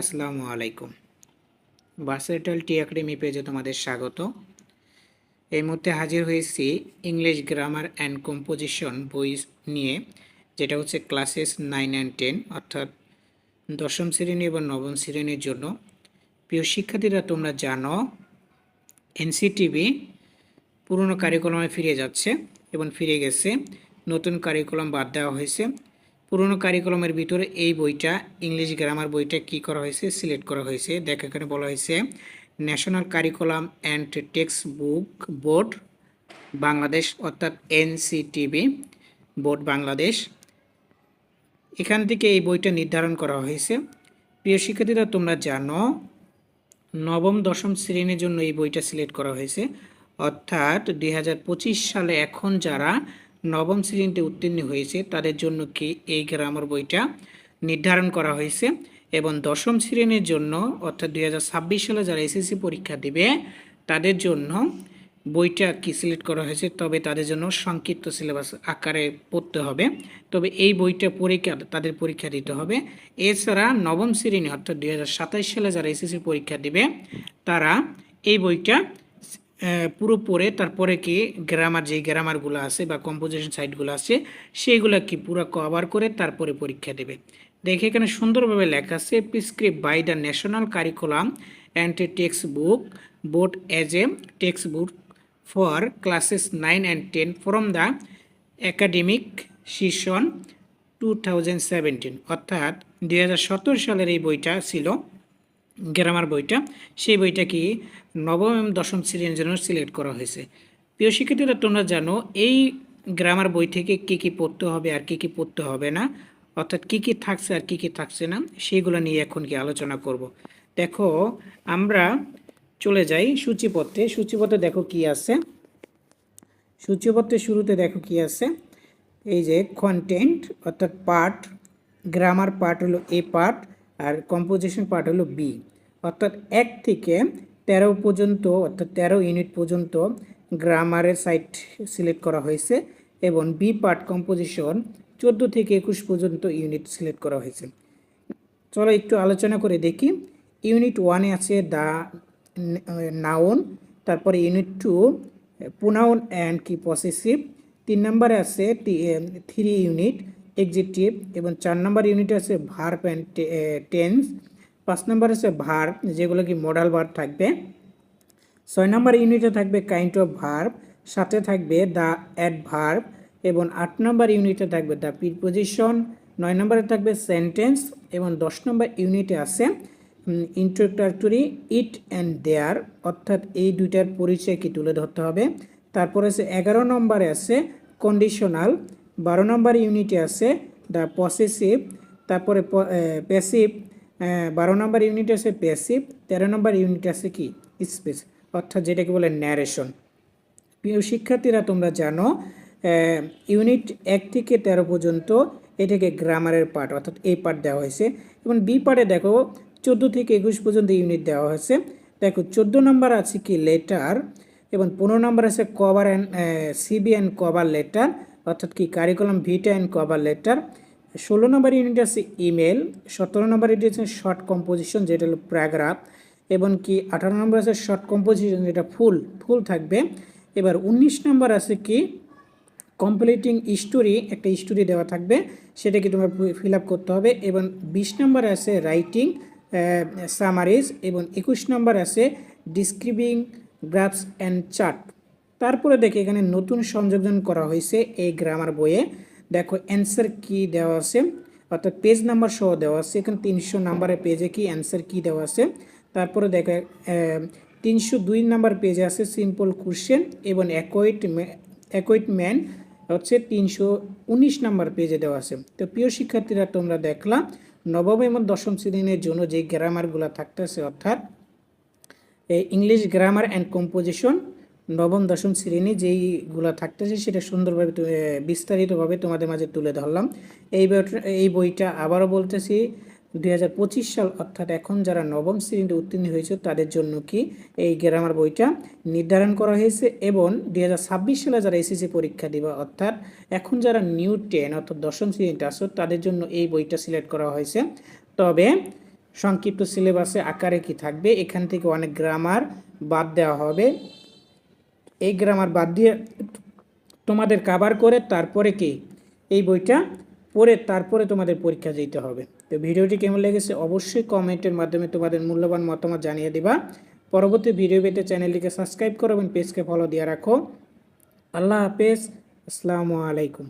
আসসালামু আলাইকুম। ভার্সেটাল টি একাডেমি পেজে তোমাদের স্বাগত। এই মুহূর্তে হাজির হয়েছি ইংলিশ গ্রামার অ্যান্ড কম্পোজিশন বই নিয়ে, যেটা হচ্ছে ক্লাসেস নাইন অ্যান্ড টেন অর্থাৎ দশম শ্রেণি এবং নবম শ্রেণির জন্য। প্রিয় শিক্ষার্থীরা, তোমরা জানো এনসিটিভি পুরনো কারিকুলামে ফিরে যাচ্ছে এবং ফিরে গেছে। নতুন কারিকুলাম বাদ দেওয়া হয়েছে। পুরনো কারিকুলামের ভিতরে এই বইটা, ইংলিশ গ্রামার বইটা কি করা হয়েছে, সিলেক্ট করা হয়েছে। দেখ, এখানে বলা হয়েছে national curriculum and text book board Bangladesh অর্থাৎ এনসিটিবি বোর্ড বাংলাদেশ এখান থেকে এই বইটা নির্ধারণ করা হয়েছে। প্রিয় শিক্ষার্থীরা, তোমরা জানো, নবম, দশম শ্রেণির জন্য এই বইটা সিলেক্ট করা হয়েছে। অর্থাৎ দুই হাজার পঁচিশ সালে এখন যারা নবম শ্রেণীতে উত্তীর্ণ হয়েছে। তাদের জন্য কি এই গ্রামার বইটা নির্ধারণ করা হয়েছে এবং দশম শ্রেণির জন্য, অর্থাৎ দুই হাজার ছাব্বিশ সালে যারা এসএসসি পরীক্ষা দিবে, তাদের জন্য বইটা কি সিলেক্ট করা হয়েছে? তবে তাদের জন্য সংক্ষিপ্ত সিলেবাস আকারে পড়তে হবে। তবে এই বইটা পরীক্ষা তাদের পরীক্ষা দিতে হবে? এছাড়া নবম শ্রেণি, অর্থাৎ দুই হাজার সাতাশ সালে যারা এসএসসি পরীক্ষা দিবে, তারা এই বইটা পুরো পড়ে, তারপরে কি গ্রামার যেই গ্রামারগুলো আছে বা কম্পোজিশন সাইটগুলো আছে সেইগুলো কি পুরো কভার করে তারপরে পরীক্ষা দেবে। দেখে এখানে সুন্দরভাবে লেখা আছে prescript by the national curriculum and text book board as a text book for classes nine and ten from the academic session two thousand অর্থাৎ দু হাজার সতেরো সালের এই বইটা ছিল। গ্রামার বইটা, সেই বইটা কি নবম এবং দশম শ্রেণির জন্য সিলেক্ট করা হয়েছে। প্রিয় শিক্ষার্থীরা, তোমরা জানো এই গ্রামার বই থেকে কী কী পড়তে হবে আর কী কী পড়তে হবে না? অর্থাৎ কী কী থাকছে আর কী কী থাকছে না সেইগুলো নিয়ে এখন কি আলোচনা করব। দেখো, আমরা চলে যাই সূচিপত্রে। সূচিপত্রে দেখো কি আছে। সূচিপত্রের শুরুতে দেখো কি আছে। এই যে কন্টেন্ট অর্থাৎ পার্ট গ্রামার পার্ট হলো এ পার্ট আর কম্পোজিশন পার্ট হলো বি অর্থাৎ এক থেকে তেরো পর্যন্ত, অর্থাৎ তেরো ইউনিট পর্যন্ত গ্রামারের সাইট সিলেক্ট করা হয়েছে এবং বি পার্ট কম্পোজিশন চোদ্দ থেকে একুশ পর্যন্ত ইউনিট সিলেক্ট করা হয়েছে। চলো একটু আলোচনা করে দেখি। ইউনিট ওয়ানে আছে দ্য নাউন তারপরে ইউনিট টু প্রোনাউন অ্যান্ড কি পসেসিভ তিন নম্বরে আছে থ্রি ইউনিট এক্সিটিভ এবং চার নম্বর ইউনিট আছে ভার্ব অ্যান্ড টেন্স। পাঁচ নম্বর আছে ভার্ব যেগুলো কি মডাল ভার্ব থাকবে। ছয় নম্বর ইউনিটে থাকবে কাইন্ড অফ ভার্ব সাথে থাকবে দ্য অ্যাড অ্যাডভার্ব এবং আট নম্বর ইউনিটে থাকবে দ্য প্রিপোজিশন নয় নম্বরে থাকবে সেন্টেন্স এবং দশ নম্বর ইউনিটে আছে ইন্ট্রোডাক্টরি ইট অ্যান্ড দেয়ার অর্থাৎ এই দুইটার পরিচয় কি তুলে ধরতে হবে। তারপরে আছে এগারো নম্বরে আছে কন্ডিশনাল বারো নম্বর ইউনিটে আছে দ্য পসেসিভ তারপরে প্যাসিভ বারো নম্বর ইউনিট আছে প্যাসিভ তেরো নম্বর ইউনিট আছে কি? স্পেস অর্থাৎ যেটাকে বলে ন্যারেশন প্রিয় শিক্ষার্থীরা, তোমরা জানো ইউনিট এক থেকে তেরো পর্যন্ত এটাকে গ্রামারের পার্ট, অর্থাৎ এই পার্ট দেওয়া হয়েছে। এবং বি পার্টে দেখো, চোদ্দ থেকে একুশ পর্যন্ত ইউনিট দেওয়া হয়েছে। দেখো, চোদ্দ নম্বর আছে কি? লেটার এবং পনেরো নম্বর আছে cover and CV and cover letter অর্থাৎ কি curriculum vitae and cover letter ষোলো নম্বর ইউনিট আছে ইমেল সতেরো নম্বর ইউনিট আছে শর্ট কম্পোজিশন যেটা হলো প্যারাগ্রাফ এবং কি আঠারো নম্বর আছে শর্ট কম্পোজিশন যেটা ফুল ফুল থাকবে। এবার উনিশ নম্বর আছে কি কমপ্লিটিং স্টোরি একটা স্টোরি দেওয়া থাকবে, সেটাকে তোমার ফিল আপ করতে হবে। এবং বিশ নম্বর আছে রাইটিং সামারিজ এবং একুশ নম্বর আছে ডিসক্রিবিং গ্রাফস অ্যান্ড চার্ট তারপরে দেখি এখানে নতুন সংযোজন করা হয়েছে এই গ্রামার বইয়ে। দেখো অ্যান্সার কি দেওয়া আছে? অর্থাৎ পেজ নাম্বার সহ দেওয়া আছে। এখানে তিনশো নাম্বারের পেজে কি অ্যান্সার কি দেওয়া আছে? তারপরে দেখো তিনশো দুই নাম্বার পেজে আছে সিম্পল কোশ্চেন এবং অ্যাকোয়েট অ্যাকোয়েটম্যান হচ্ছে তিনশো উনিশ নাম্বার পেজে দেওয়া আছে। তো প্রিয় শিক্ষার্থীরা, তোমরা দেখলা, নবম এবং দশম শ্রেণির জন্য যে গ্রামারগুলো থাকতেছে, অর্থাৎ এই ইংলিশ গ্রামার অ্যান্ড কম্পোজিশন নবম, দশম শ্রেণি যেইগুলো থাকতেছে সেটা সুন্দরভাবে বিস্তারিতভাবে তোমাদের মাঝে তুলে ধরলাম। এই এই বইটা আবারও বলতেছি দু হাজার পঁচিশ সাল, অর্থাৎ এখন যারা নবম শ্রেণীতে উত্তীর্ণ হয়েছে, তাদের জন্য কি এই গ্রামার বইটা নির্ধারণ করা হয়েছে এবং দু হাজার ছাব্বিশ সালে যারা এসএসসি পরীক্ষা দিবা, অর্থাৎ এখন যারা নিউ টেন অর্থাৎ দশম শ্রেণীতে আসো তাদের জন্য এই বইটা সিলেক্ট করা হয়েছে। তবে সংক্ষিপ্ত সিলেবাসে আকারে কি থাকবে? এখান থেকে অনেক গ্রামার বাদ দেওয়া হবে। এই গ্রামার বাদ দিয়ে তোমাদের কাবার করে, তারপরে কি? এই বইটা পড়ে তারপরে তোমাদের পরীক্ষা দিতে হবে। তো ভিডিওটি কেমন লেগেছে অবশ্যই কমেন্টের মাধ্যমে তোমাদের মূল্যবান মতামত জানিয়ে দিবা। পরবর্তী ভিডিও পেতে চ্যানেলটিকে সাবস্ক্রাইব করো এবং পেজকে ফলো দিয়ে রাখো। আল্লাহ হাফেজ। আসসালামু আলাইকুম।